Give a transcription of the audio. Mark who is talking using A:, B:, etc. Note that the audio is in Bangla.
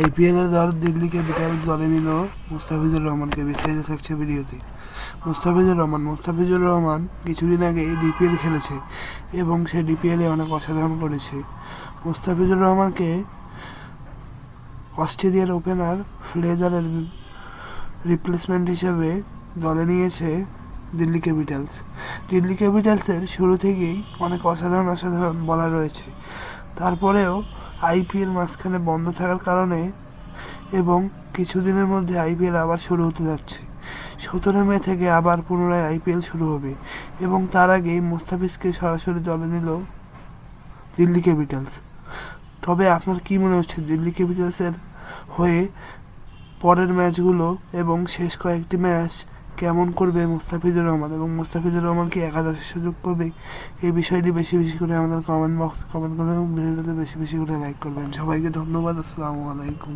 A: আইপিএলের দল দিল্লি ক্যাপিটালস দলে নিল মুস্তাফিজুর রহমানকে বিস্তারিত থাকছে ভিডিওতে। মুস্তাফিজুর রহমান মুস্তাফিজুর রহমান কিছুদিন আগে ডিপিএল খেলেছে এবং সে ডিপিএলে অনেক অসাধারণ করেছে। মুস্তাফিজুর রহমানকে অস্ট্রেলিয়ার ওপেনার ফ্লেজারের রিপ্লেসমেন্ট হিসেবে দলে নিয়েছে দিল্লি ক্যাপিটালস। দিল্লি ক্যাপিটালসের শুরু থেকেই অনেক অসাধারণ অসাধারণ বলা রয়েছে। তারপরেও আইপিএল মাঝখানে বন্ধ থাকার কারণে এবং কিছুদিনের মধ্যে আইপিএল আবার শুরু হতে যাচ্ছে। সতেরো মে থেকে আবার পুনরায় আইপিএল শুরু হবে এবং তার আগেই মুস্তাফিজকে সরাসরি দলে নিল দিল্লি ক্যাপিটালস। তবে আপনার কি মনে হচ্ছে দিল্লি ক্যাপিটালসের হয়ে পরের ম্যাচগুলো এবং শেষ কয়েকটি ম্যাচ কেমন করবে মুস্তাফিজুর রহমান এবং মুস্তাফিজুর রহমান কি সুযোগ করবে? এই বিষয়টি বেশি বেশি করে আমাদের কমেন্ট বক্সে কমেন্ট করবেন এবং ভিডিওটাতে বেশি বেশি করে লাইক করবেন। সবাইকে ধন্যবাদ, আসসালামু আলাইকুম।